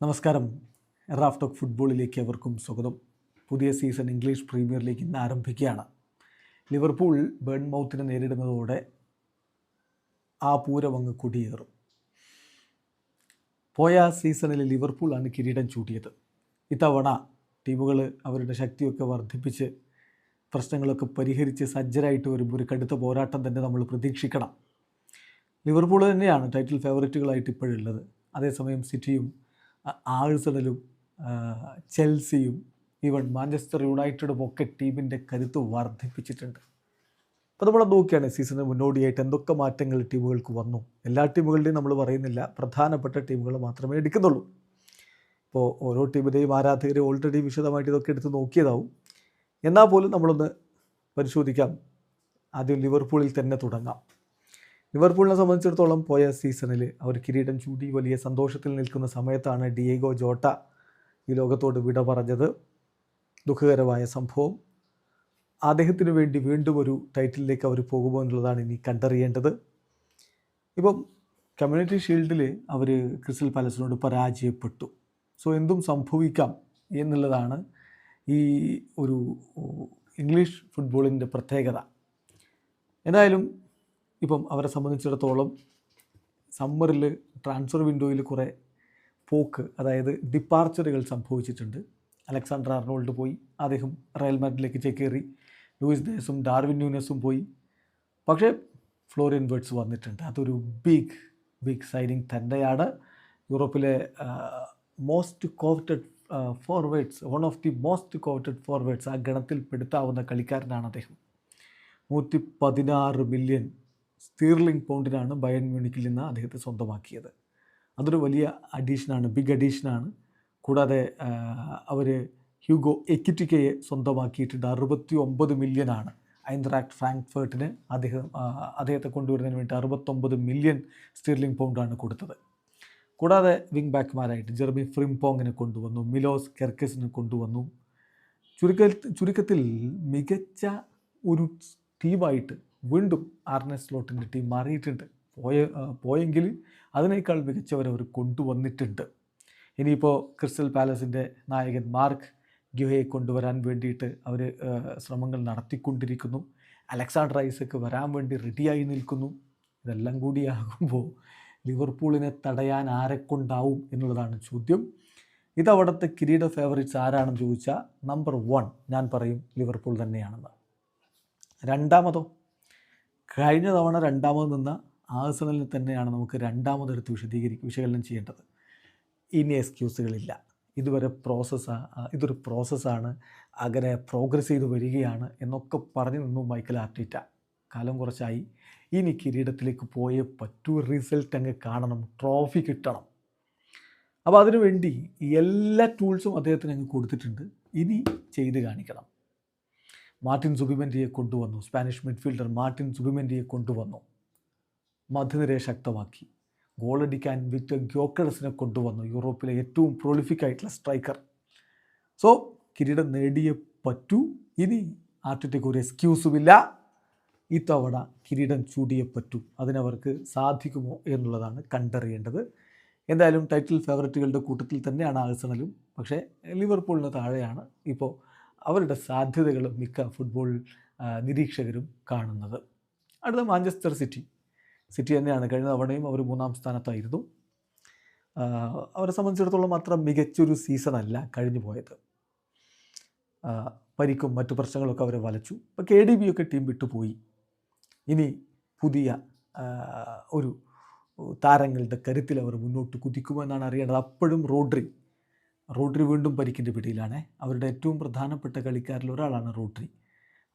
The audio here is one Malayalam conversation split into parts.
നമസ്കാരം. റാഫ് ടോക്ക് ഫുട്ബോളിലേക്ക് അവർക്കും സ്വാഗതം. പുതിയ സീസൺ ഇംഗ്ലീഷ് പ്രീമിയർ ലീഗ് ഇന്ന് ആരംഭിക്കുകയാണ്. ലിവർപൂൾ ബേൺ മൗത്തിനെ നേരിടുന്നതോടെ ആ പൂരം അങ്ങ് കുടിയേറും. പോയ സീസണിൽ ലിവർപൂളാണ് കിരീടം ചൂടിയത്. ഇത്തവണ ടീമുകൾ അവരുടെ ശക്തിയൊക്കെ വർദ്ധിപ്പിച്ച് പ്രശ്നങ്ങളൊക്കെ പരിഹരിച്ച് സജ്ജരായിട്ട് വരുമ്പോൾ ഒരു കടുത്ത പോരാട്ടം തന്നെ നമ്മൾ പ്രതീക്ഷിക്കണം. ലിവർപൂൾ തന്നെയാണ് ടൈറ്റിൽ ഫേവറേറ്റുകളായിട്ട് ഇപ്പോഴുള്ളത്. അതേസമയം സിറ്റിയും ആഴ്സണലും ചെൽസിയും ഈവൻ മാഞ്ചസ്റ്റർ യുണൈറ്റഡും ഒക്കെ ടീമിന്റെ കരുത്ത് വർദ്ധിപ്പിച്ചിട്ടുണ്ട്. അപ്പോൾ നമ്മൾ നോക്കിയാണ് സീസണിന് മുന്നോടിയായിട്ട് എന്തൊക്കെ മാറ്റങ്ങൾ ടീമുകൾക്ക് വന്നു. എല്ലാ ടീമുകളുടെയും നമ്മൾ പറയുന്നില്ല. പ്രധാനപ്പെട്ട ടീമുകൾ മാത്രമേ എടുക്കുന്നുള്ളൂ. ഇപ്പോൾ ഓരോ ടീമിന്റെയും ആരാധകരെ ഓൾറെഡി വിശദമായിട്ട് ഇതൊക്കെ എടുത്ത് നോക്കിയതാവും. എന്നാൽ പോലും നമ്മളൊന്ന് പരിശോധിക്കാം. ആദ്യം ലിവർപൂളിൽ തന്നെ തുടങ്ങാം. ലിവർപൂളിനെ സംബന്ധിച്ചിടത്തോളം പോയ സീസണിൽ അവർ കിരീടം ചൂടി വലിയ സന്തോഷത്തിൽ നിൽക്കുന്ന സമയത്താണ് ഡിയേഗോ ജോട്ട ഈ ലോകത്തോട് വിട പറഞ്ഞത്. ദുഃഖകരമായ സംഭവം. അദ്ദേഹത്തിന് വേണ്ടി വീണ്ടും ഒരു ടൈറ്റിലേക്ക് അവർ പോകുമോ എന്നുള്ളതാണ് ഇനി കണ്ടറിയേണ്ടത്. ഇപ്പം കമ്മ്യൂണിറ്റി ഷീൽഡിൽ അവർ ക്രിസ്റ്റൽ പാലസിനോട് പരാജയപ്പെട്ടു. സോ എന്തും സംഭവിക്കാം എന്നുള്ളതാണ് ഈ ഒരു ഇംഗ്ലീഷ് ഫുട്ബോളിന്റെ പ്രത്യേകത. എന്തായാലും ഇപ്പം അവരെ സംബന്ധിച്ചിടത്തോളം സമ്മറിൽ ട്രാൻസ്ഫർ വിൻഡോയിൽ കുറേ പോക്ക് അതായത് ഡിപ്പാർച്ചറുകൾ സംഭവിച്ചിട്ടുണ്ട്. അലക്സാണ്ടർ അർണോൾഡ് പോയി അദ്ദേഹം റയൽ മാഡ്രിഡിലേക്ക് ചേക്കേറി. ലൂയിസ് ദേസും ഡാർവിൻ ന്യൂനസും പോയി. പക്ഷേ ഫ്ലോറിയൻ വേർഡ്സ് വന്നിട്ടുണ്ട്. അതൊരു ബിഗ് ബിഗ് സൈനിങ് തന്നെയാണ്. യൂറോപ്പിലെ most coveted forwards one of the most coveted forwards ആ ഗണത്തിൽ പെടുത്താവുന്ന കളിക്കാരനാണ് അദ്ദേഹം. നൂറ്റി പതിനാറ് മില്യൺ സ്റ്റീർലിംഗ് പൗണ്ടിനാണ് ബയൺ മ്യൂണിക്കിൽ നിന്ന് അദ്ദേഹത്തെ സ്വന്തമാക്കിയത്. അതൊരു വലിയ അഡീഷനാണ് ബിഗ് അഡീഷനാണ് കൂടാതെ അവർ ഹ്യൂഗോ എക്കിറ്റിക്കയെ സ്വന്തമാക്കിയിട്ടുണ്ട്. അറുപത്തി ഒമ്പത് മില്യനാണ് ഐൻദ്രാക്ട് ഫ്രാങ്ക്ഫേർട്ടിന് അദ്ദേഹം അദ്ദേഹത്തെ കൊണ്ടുവരുന്നതിന് വേണ്ടി അറുപത്തൊമ്പത് മില്യൺ സ്റ്റീർലിംഗ് പൗണ്ടാണ് കൊടുത്തത്. കൂടാതെ വിങ് ബാക്ക്മാരായിട്ട് ജെർമി ഫ്രിംപോങ്ങിനെ കൊണ്ടുവന്നു മിലോസ് കെർക്കസിനെ കൊണ്ടുവന്നു. ചുരുക്ക ചുരുക്കത്തിൽ മികച്ച ഒരു ടീമായിട്ട് വീണ്ടും ആർനെ സ്ലോട്ടിന്റെ ടീം മാറിയിട്ടുണ്ട്. പോയ പോയെങ്കിൽ അതിനേക്കാൾ മികച്ചവർ അവർ കൊണ്ടുവന്നിട്ടുണ്ട്. ഇനിയിപ്പോൾ ക്രിസ്റ്റൽ പാലസിന്റെ നായകൻ മാർക്ക് ഗ്യുഹയെ കൊണ്ടുവരാൻ വേണ്ടിയിട്ട് അവർ ശ്രമങ്ങൾ നടത്തിക്കൊണ്ടിരിക്കുന്നു. അലക്സാണ്ടർ ഐസക്ക് വരാൻ വേണ്ടി റെഡിയായി നിൽക്കുന്നു. ഇതെല്ലാം കൂടിയാകുമ്പോൾ ലിവർപൂളിനെ തടയാൻ ആരെക്കൊണ്ടാവും എന്നുള്ളതാണ് ചോദ്യം. ഇതവിടുത്തെ കിരീട ഫേവറേറ്റ്സ് ആരാണെന്ന് ചോദിച്ചാൽ നമ്പർ വൺ ഞാൻ പറയും ലിവർപൂൾ തന്നെയാണെന്ന്. രണ്ടാമതോ? കഴിഞ്ഞ തവണ രണ്ടാമത് നിന്ന ആഴ്സണലിനെ തന്നെയാണ് നമുക്ക് രണ്ടാമതെടുത്ത് വിശദീകരിക്കുക വിശകലനം ചെയ്യേണ്ടത്. ഇനി എക്സ്ക്യൂസുകളില്ല. ഇതുവരെ പ്രോസസ്സാണ് ഇതൊരു പ്രോസസ്സാണ് അങ്ങനെ പ്രോഗ്രസ് ചെയ്ത് വരികയാണ് എന്നൊക്കെ പറഞ്ഞു നിന്നു മൈക്കൽ ആർട്ടിറ്റ. കാലം കുറച്ചായി. ഇനി കിരീടത്തിലേക്ക് പോയേ പറ്റൂ. റിസൾട്ട് അങ്ങ് കാണണം. ട്രോഫി കിട്ടണം. അപ്പോൾ അതിനുവേണ്ടി എല്ലാ ടൂൾസും അദ്ദേഹത്തിന് അങ്ങ് കൊടുത്തിട്ടുണ്ട്. ഇനി ചെയ്ത് കാണിക്കണം. മാർട്ടിൻ സുബിമെന്റിയെ കൊണ്ടുവന്നു. സ്പാനിഷ് മിഡ്ഫീൽഡർ മാർട്ടിൻ സുബിമെന്റിയെ കൊണ്ടുവന്നു. മധ്യനിരയെ ശക്തമാക്കി. ഗോളടിക്കാൻ വിക്ടർ ഗ്യോക്കഡസിനെ കൊണ്ടുവന്നു. യൂറോപ്പിലെ ഏറ്റവും പ്രൊളിഫിക് ആയിട്ടുള്ള സ്ട്രൈക്കർ സോ കിരീടം നേടിയേ പറ്റൂ. ഇനി ആർട്ടിറ്റയ്ക്ക് ഒരു എക്സ്ക്യൂസുമില്ല ഇത്തവണ കിരീടം ചൂടിയേ പറ്റൂ. അതിനവർക്ക് സാധിക്കുമോ എന്നുള്ളതാണ് കണ്ടറിയേണ്ടത്. എന്തായാലും ടൈറ്റിൽ ഫേവററ്റുകളുടെ കൂട്ടത്തിൽ തന്നെയാണ് ആഴ്സണലും. പക്ഷേ ലിവർപൂളിന് താഴെയാണ്. ഇപ്പോൾ അവരുടെ സാധ്യതകൾ മിക്ക ഫുട്ബോൾ നിരീക്ഷകരും കാണുന്നത്. അടുത്ത മാഞ്ചസ്റ്റർ സിറ്റി. സിറ്റി തന്നെയാണ്. കഴിഞ്ഞ തവണയും അവർ മൂന്നാം സ്ഥാനത്തായിരുന്നു. അവരെ സംബന്ധിച്ചിടത്തോളം അത്ര മികച്ചൊരു സീസണല്ല കഴിഞ്ഞു പോയത്. പരിക്കും മറ്റു പ്രശ്നങ്ങളൊക്കെ അവരെ വലച്ചു. ഇപ്പോൾ കെ ഡി ബി ഒക്കെ ടീം വിട്ടുപോയി. ഇനി പുതിയ ഒരു താരങ്ങളുടെ കരുത്തിൽ അവർ മുന്നോട്ട് കുതിക്കുമെന്നാണ് അറിയേണ്ടത്. അപ്പോഴും റോഡ്രി റോഡ്രി വീണ്ടും പരിക്കിന്റെ പിടിയിലാണ്. അവരുടെ ഏറ്റവും പ്രധാനപ്പെട്ട കളിക്കാരിൽ ഒരാളാണ് റോഡ്രി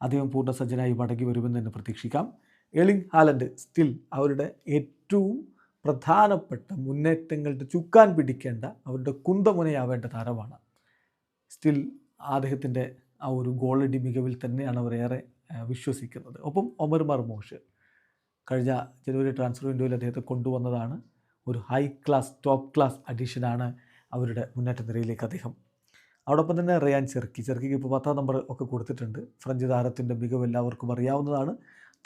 അദ്ദേഹം പൂർണസജ്ജനായി മടങ്ങി വരുമെന്ന് തന്നെ പ്രതീക്ഷിക്കാം. എളിങ് ഹാലൻഡ് സ്റ്റിൽ അവരുടെ ഏറ്റവും പ്രധാനപ്പെട്ട മുന്നേറ്റങ്ങളുടെ ചുക്കാൻ പിടിക്കേണ്ട അവരുടെ കുന്തമുനയാവേണ്ട താരമാണ്. സ്റ്റിൽ അദ്ദേഹത്തിന്റെ ആ ഒരു ഗോളടി മികവിൽ തന്നെയാണ് അവർ ഏറെ വിശ്വസിക്കുന്നത്. ഒപ്പം ഒമർ മർമോഷ് കഴിഞ്ഞ ജനുവരി ട്രാൻസ്ഫർ വിൻഡോയിൽ അദ്ദേഹത്തെ കൊണ്ടുവന്നതാണ്. ഒരു ഹൈ ക്ലാസ് ടോപ്പ് ക്ലാസ് അഡീഷനാണ് അവരുടെ മുന്നേറ്റ നിരയിലേക്ക് അദ്ദേഹം. അതോടൊപ്പം തന്നെ റിയാൻ ചെറുക്കി ചെറുക്കിക്ക് ഇപ്പോൾ പത്താം നമ്പർ ഒക്കെ കൊടുത്തിട്ടുണ്ട്. ഫ്രഞ്ച് താരത്തിന്റെ മികവ് എല്ലാവർക്കും അറിയാവുന്നതാണ്.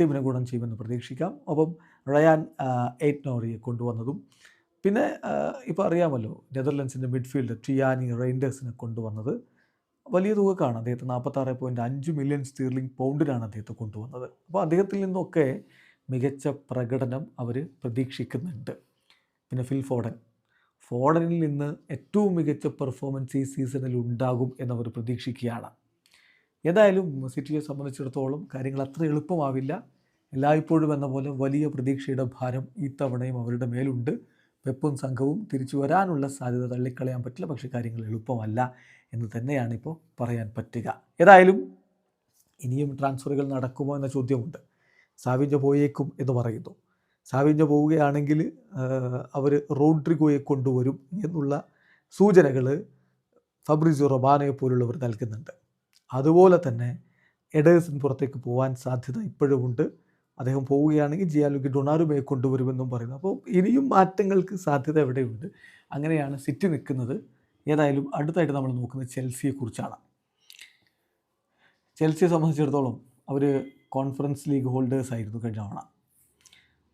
ടീമിനെ ഗുണം ചെയ്യുമെന്ന് പ്രതീക്ഷിക്കാം. ഒപ്പം റയാൻ എയ്റ്റ് നോറിയെ കൊണ്ടുവന്നതും. പിന്നെ ഇപ്പോൾ അറിയാമല്ലോ നെതർലൻഡ്സിന്റെ മിഡ്ഫീൽഡ് ടിയാനി റെയിൻഡേഴ്സിനെ കൊണ്ടുവന്നത്. വലിയ തുകക്കാണ് അദ്ദേഹത്തെ. നാൽപ്പത്താറ് പോയിന്റ് അഞ്ച് മില്യൺ സ്റ്റീർലിംഗ് പൗണ്ടിനാണ് അദ്ദേഹത്തെ കൊണ്ടുവന്നത്. അപ്പോൾ അദ്ദേഹത്തിൽ നിന്നൊക്കെ മികച്ച പ്രകടനം അവർ പ്രതീക്ഷിക്കുന്നുണ്ട്. പിന്നെ ഫിൽ ഫോഡൻ. ഫോഡനിൽ നിന്ന് ഏറ്റവും മികച്ച പെർഫോമൻസ് ഈ സീസണിൽ ഉണ്ടാകും എന്നവർ പ്രതീക്ഷിക്കുകയാണ്. ഏതായാലും സിറ്റിയെ സംബന്ധിച്ചിടത്തോളം കാര്യങ്ങൾ അത്ര എളുപ്പമാവില്ല. എല്ലായ്പ്പോഴും എന്ന പോലെ വലിയ പ്രതീക്ഷയുടെ ഭാരം ഈ തവണയും അവരുടെ മേലുണ്ട്. പെപ്പും സംഘവും തിരിച്ചു വരാനുള്ള സാധ്യത തള്ളിക്കളയാൻ പറ്റില്ല. പക്ഷേ കാര്യങ്ങൾ എളുപ്പമല്ല എന്ന് തന്നെയാണ് ഇപ്പോൾ പറയാൻ പറ്റുക. ഏതായാലും ഇനിയും ട്രാൻസ്ഫറുകൾ നടക്കുമോ എന്ന ചോദ്യമുണ്ട്. സാവിജ പോയേക്കും എന്ന് പറയുന്നു. സാവിഞ്ച പോവുകയാണെങ്കിൽ അവർ റോഡ്രിഗോയെ കൊണ്ടുവരും എന്നുള്ള സൂചനകൾ ഫബ്രിസിയോ റൊബാനയെ പോലുള്ളവർ നൽകുന്നുണ്ട്. അതുപോലെ തന്നെ എഡേഴ്സൺ പുറത്തേക്ക് പോകാൻ സാധ്യത ഇപ്പോഴുമുണ്ട് അദ്ദേഹം പോവുകയാണെങ്കിൽ ജിയാലുക്കി ഡൊണാറുമയെ കൊണ്ടുവരുമെന്നും പറയുന്നു. അപ്പോൾ ഇനിയും മാറ്റങ്ങൾക്ക് സാധ്യത എവിടെയുണ്ട്? അങ്ങനെയാണ് സിറ്റി നിൽക്കുന്നത്. ഏതായാലും അടുത്തായിട്ട് നമ്മൾ നോക്കുന്നത് ചെൽസിയെക്കുറിച്ചാണ് ചെൽസിയെ സംബന്ധിച്ചിടത്തോളം അവർ കോൺഫറൻസ് ലീഗ് ഹോൾഡേഴ്സ് ആയിരുന്നു കഴിഞ്ഞ തവണ.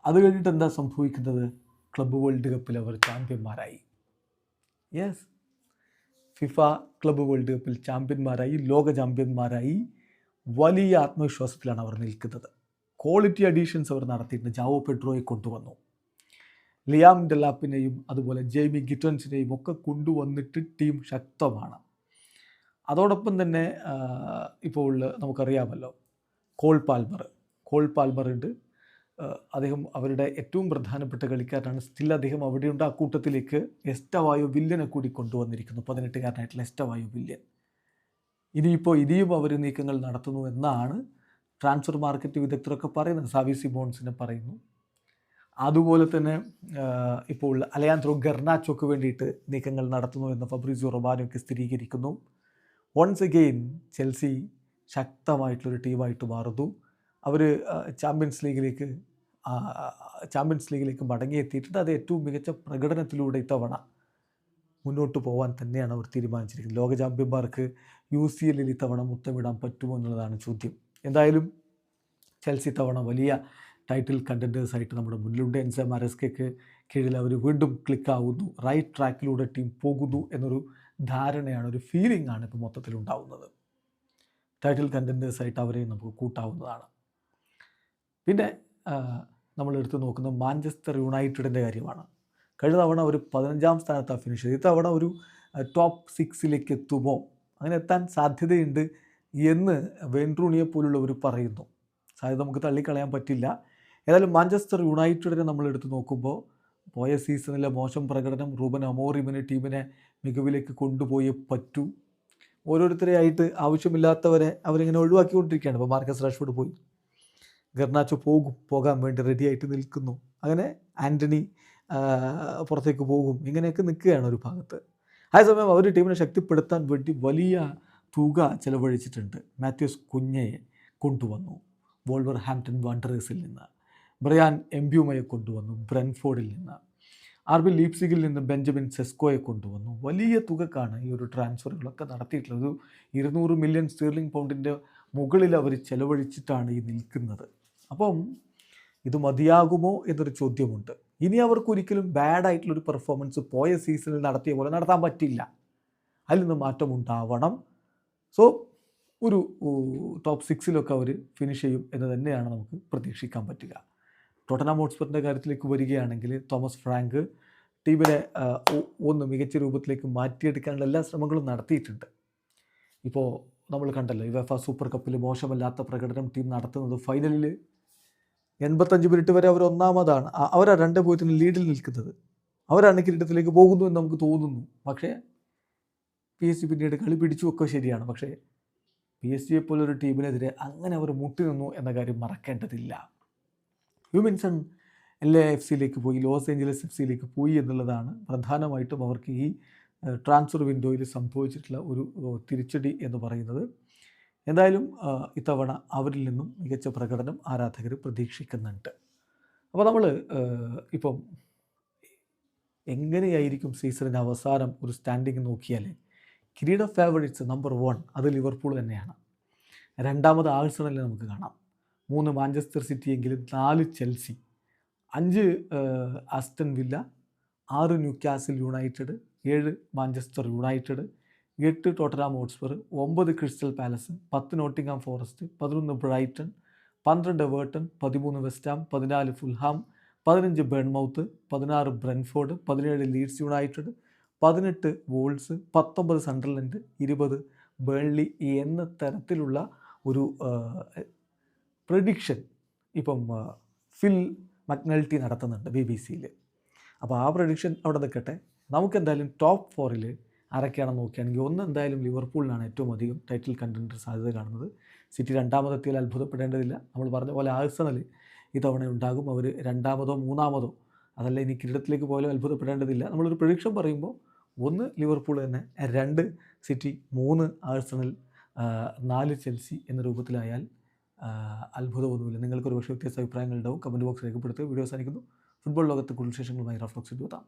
അത് കഴിഞ്ഞിട്ട് എന്താ സംഭവിക്കുന്നത്? ക്ലബ്ബ് വേൾഡ് കപ്പിൽ അവർ ചാമ്പ്യന്മാരായി. യെസ് ഫിഫ ക്ലബ്ബ് വേൾഡ് കപ്പിൽ ചാമ്പ്യന്മാരായി ലോക ചാമ്പ്യന്മാരായി. വലിയ ആത്മവിശ്വാസത്തിലാണ് അവർ നിൽക്കുന്നത്. ക്വാളിറ്റി അഡീഷൻസ് അവർ നടത്തിയിട്ടുണ്ട്. ജാവോ പെട്രോയെ കൊണ്ടുവന്നു. ലിയാം ഡെലാപ്പിനെയും അതുപോലെ ജെയ്മി ഗിറ്റൻസിനെയും ഒക്കെ കൊണ്ടുവന്നിട്ട് ടീം ശക്തമാണ്. അതോടൊപ്പം തന്നെ ഇപ്പോൾ നമുക്കറിയാമല്ലോ കോൾ പാൽമർ. കോൾ പാൽമർ ഉണ്ട്. അദ്ദേഹം അവരുടെ ഏറ്റവും പ്രധാനപ്പെട്ട കളിക്കാരനാണ്. സ്റ്റിൽ അദ്ദേഹം അവിടെയുണ്ട്. ആ കൂട്ടത്തിലേക്ക് എസ്റ്റവായോ വില്യനെ കൂടി കൊണ്ടുവന്നിരിക്കുന്നു. പതിനെട്ടുകാരനായിട്ടുള്ള എസ്റ്റവായോ വില്യൻ. ഇനിയിപ്പോൾ ഇനിയും അവർ നീക്കങ്ങൾ നടത്തുന്നു എന്നാണ് ട്രാൻസ്ഫർ മാർക്കറ്റ് വിദഗ്ധരൊക്കെ പറയുന്നത്. സാവി സിമോൺസിനെ പറയുന്നു. അതുപോലെ തന്നെ ഇപ്പോൾ അലയാന്ത്രോ ഗർണാച്ചോക്ക് വേണ്ടിയിട്ട് നീക്കങ്ങൾ നടത്തുന്നു എന്ന് ഫബ്രീസിയോ റൊബാനൊക്കെ സ്ഥിരീകരിക്കുന്നു. വൺസ് അഗെയിൻ ചെൽസി ശക്തമായിട്ടുള്ളൊരു ടീമായിട്ട് മാറുന്നു. അവർ ചാമ്പ്യൻസ് ലീഗിലേക്ക് ചാമ്പ്യൻസ് ലീഗിലേക്ക് മടങ്ങിയെത്തിയിട്ടുണ്ട്. അത് ഏറ്റവും മികച്ച പ്രകടനത്തിലൂടെ ഇത്തവണ മുന്നോട്ട് പോകാൻ തന്നെയാണ് അവർ തീരുമാനിച്ചിരിക്കുന്നത്. ലോക ചാമ്പ്യന്മാർക്ക് യു സി എല്ലിൽ ഇത്തവണ മുത്തമിടാൻ പറ്റുമോ എന്നുള്ളതാണ് ചോദ്യം. എന്തായാലും ചെൽസി തവണ വലിയ ടൈറ്റിൽ കണ്ടന്റേഴ്സായിട്ട് നമ്മുടെ മുന്നിലുണ്ട്. എൻസ മരസ്കയ്ക്ക് കീഴിൽ അവർ വീണ്ടും ക്ലിക്കാവുന്നു. റൈറ്റ് ട്രാക്കിലൂടെ ടീം പോകുന്നു എന്നൊരു ധാരണയാണ് ഒരു ഫീലിംഗ് ആണ് ഇപ്പോൾ മൊത്തത്തിലുണ്ടാവുന്നത്. ടൈറ്റിൽ കണ്ടന്റേഴ്സായിട്ട് അവരെയും നമുക്ക് കൂട്ടാവുന്നതാണ്. പിന്നെ നമ്മൾ എടുത്തു നോക്കുന്നത് മാഞ്ചസ്റ്റർ യുണൈറ്റഡിന്റെ കാര്യമാണ്. കഴിഞ്ഞ തവണ ഒരു പതിനഞ്ചാം സ്ഥാനത്താണ് ഫിനിഷ് ചെയ്തത്. ഇത്തവണ ഒരു ടോപ്പ് സിക്സിലേക്ക് എത്തുമോ? അങ്ങനെ എത്താൻ സാധ്യതയുണ്ട് എന്ന് വെൻട്രൂണിയെ പോലുള്ളവർ പറയുന്നു. സാധ്യത നമുക്ക് തള്ളിക്കളയാൻ പറ്റില്ല. ഏതായാലും മാഞ്ചസ്റ്റർ യുണൈറ്റഡിനെ നമ്മൾ എടുത്തു നോക്കുമ്പോൾ പോയ സീസണിലെ മോശം പ്രകടനം റൂബൻ അമോറിമിനെ ടീമിനെ മികവിലേക്ക് കൊണ്ടുപോയേ പറ്റൂ. ഓരോരുത്തരെയായിട്ട് ആവശ്യമില്ലാത്തവരെ അവരിങ്ങനെ ഒഴിവാക്കിക്കൊണ്ടിരിക്കുകയാണ്. ഇപ്പോൾ മാർക്കസ് റാഷ്ഫോർഡ് പോയി. ഗർണാച്ചോ പോകും പോകാൻ വേണ്ടി റെഡിയായിട്ട് നിൽക്കുന്നു. അങ്ങനെ ആന്റണി പുറത്തേക്ക് പോകും. ഇങ്ങനെയൊക്കെ നിൽക്കുകയാണ് ഒരു ഭാഗത്ത്. അതേസമയം അവർ ടീമിനെ ശക്തിപ്പെടുത്താൻ വേണ്ടി വലിയ തുക ചിലവഴിച്ചിട്ടുണ്ട്. മാത്യൂസ് കുഞ്ഞയെ കൊണ്ടുവന്നു. വോൾവർ ഹാംപ്റ്റൺ വാണ്ടറേഴ്സിൽ നിന്ന്. ബ്രയാൻ എംബ്യൂമയെ കൊണ്ടുവന്നു. ബ്രൻഫോർഡിൽ നിന്ന്. ആർ ബി ലീപ്സിഗിൽ നിന്ന് ബെഞ്ചമിൻ സെസ്കോയെ കൊണ്ടുവന്നു. വലിയ തുകക്കാണ് ഈ ഒരു ട്രാൻസ്ഫറുകളൊക്കെ നടത്തിയിട്ടുള്ളത്. ഇരുന്നൂറ് മില്യൺ സ്റ്റീർലിംഗ് പൗണ്ടിന്റെ മുകളിൽ അവർ ചെലവഴിച്ചിട്ടാണ് ഈ നിൽക്കുന്നത്. അപ്പം ഇത് മതിയാകുമോ എന്നൊരു ചോദ്യമുണ്ട്. ഇനി അവർക്ക് ഒരിക്കലും ബാഡ് ആയിട്ടുള്ളൊരു പെർഫോമൻസ് പോയ സീസണിൽ നടത്തിയ പോലെ നടത്താൻ പറ്റില്ല. അതിൽ നിന്ന് മാറ്റം ഉണ്ടാവണം. സോ ഒരു ടോപ്പ് സിക്സിലൊക്കെ അവർ ഫിനിഷ് ചെയ്യും എന്ന് തന്നെയാണ് നമുക്ക് പ്രതീക്ഷിക്കാൻ പറ്റുക. ടോട്ടനാം ഹോട്ട്സ്പറിന്റെ കാര്യത്തിലേക്ക് വരികയാണെങ്കിൽ തോമസ് ഫ്രാങ്ക് ടീമിനെ ഒന്ന് മികച്ച രൂപത്തിലേക്ക് മാറ്റിയെടുക്കാനുള്ള എല്ലാ ശ്രമങ്ങളും നടത്തിയിട്ടുണ്ട്. ഇപ്പോൾ നമ്മൾ കണ്ടല്ലോ യുവഫ സൂപ്പർ കപ്പിൽ മോശമല്ലാത്ത പ്രകടനം ടീം നടത്തുന്നത് ഫൈനലിൽ എൺപത്തഞ്ച് മിനിറ്റ് വരെ അവർ ഒന്നാമതാണ്. അവരാണ് രണ്ട് പോയിന്റിന് ലീഡിൽ നിൽക്കുന്നത്. അവരാണ് കിരീടത്തിലേക്ക് പോകുന്നു എന്ന് നമുക്ക് തോന്നുന്നു. പക്ഷേ പി എസ് സി പിന്നീട് കളി പിടിച്ചുമൊക്കെ ശരിയാണ്. പക്ഷേ പി എസ് ജിയെ പോലൊരു ടീമിനെതിരെ അങ്ങനെ അവർ മുട്ടി നിന്നു എന്ന കാര്യം മറക്കേണ്ടതില്ല. Heung min Son L A F സിയിലേക്ക് പോയി ലോസ് ഏഞ്ചലസ് എഫ് സിയിലേക്ക് പോയി എന്നുള്ളതാണ് പ്രധാനമായിട്ടും അവർക്ക് ഈ ട്രാൻസ്ഫർ വിൻഡോയിൽ സംഭവിച്ചിട്ടുള്ള ഒരു തിരിച്ചടി എന്ന് പറയുന്നത്. എന്തായാലും ഇത്തവണ അവരിൽ നിന്നും മികച്ച പ്രകടനം ആരാധകർ പ്രതീക്ഷിക്കുന്നുണ്ട്. അപ്പോൾ നമ്മൾ ഇപ്പം എങ്ങനെയായിരിക്കും സീസണിന്റെ അവസാനം ഒരു സ്റ്റാൻഡിങ് നോക്കിയാൽ കിരീട ഫേവറേറ്റ്സ് നമ്പർ വൺ അത് ലിവർപൂൾ തന്നെയാണ്. രണ്ടാമത് ആഴ്സണലിൽ നമുക്ക് കാണാം. മൂന്ന് മാഞ്ചസ്റ്റർ സിറ്റിയെങ്കിലും നാല് ചെൽസി. അഞ്ച് ആസ്റ്റൺ വില്ല ആറ് ന്യൂ കാസിൽ യുണൈറ്റഡ് ഏഴ് മാഞ്ചസ്റ്റർ യുണൈറ്റഡ് എട്ട് ടോട്ടനാം ഹോട്ട്സ്പർ ഒമ്പത് ക്രിസ്റ്റൽ പാലസ് പത്ത് നോട്ടിംഗാം ഫോറസ്റ്റ് പതിനൊന്ന് ബ്രൈറ്റൺ പന്ത്രണ്ട് വേർട്ടൺ പതിമൂന്ന് വെസ്റ്റാം പതിനാല് ഫുൾഹാം പതിനഞ്ച് ബെൺമൗത്ത് പതിനാറ് ബ്രെൻഫോർഡ് പതിനേഴ് ലീഡ്സ് യുണൈറ്റഡ് പതിനെട്ട് വോൾസ് പത്തൊമ്പത് സണ്ടർലൻഡ് ഇരുപത് ബേൺലി എന്ന തരത്തിലുള്ള ഒരു പ്രഡിക്ഷൻ ഇപ്പം ഫിൽ മക്നൽറ്റി നടത്തുന്നുണ്ട് ബി ബി സിയിൽ അപ്പോൾ ആ പ്രഡിക്ഷൻ അവിടെ നിൽക്കട്ടെ. നമുക്കെന്തായാലും ടോപ്പ് ഫോറിൽ ആരൊക്കെയാണെന്ന് നോക്കുകയാണെങ്കിൽ ഒന്ന് എന്തായാലും ലിവർപൂളിനാണ് ഏറ്റവും അധികം ടൈറ്റിൽ കണ്ടന്റർ സാധ്യത കാണുന്നത്. സിറ്റി രണ്ടാമതെത്തിയാൽ അത്ഭുതപ്പെടേണ്ടതില്ല. നമ്മൾ പറഞ്ഞ പോലെ ആഴ്സണൽ ഇത്തവണ ഉണ്ടാകും. അവർ രണ്ടാമതോ മൂന്നാമതോ അതല്ല ഇനി കിരീടത്തിലേക്ക് പോലും അത്ഭുതപ്പെടേണ്ടതില്ല. നമ്മളൊരു പ്രഡിക്ഷൻ പറയുമ്പോൾ ഒന്ന് ലിവർപൂൾ തന്നെ രണ്ട് സിറ്റി മൂന്ന് ആഴ്സണൽ നാല് ചെൽസി എന്ന രൂപത്തിലായാൽ അത്ഭുതമൊന്നുമില്ല. നിങ്ങൾക്ക് ഒരു പക്ഷേ വ്യത്യസ്ത അഭിപ്രായങ്ങൾ ഉണ്ടാവും. കമന്റ് ബോക്സ് രേഖപ്പെടുത്തുക. വീഡിയോ അവസാനിക്കുന്നു. ഫുട്ബോൾ ലോകത്ത് കൂടുതൽ വിശേഷങ്ങളുമായി റഫ്ലോക്സ് എത്താം.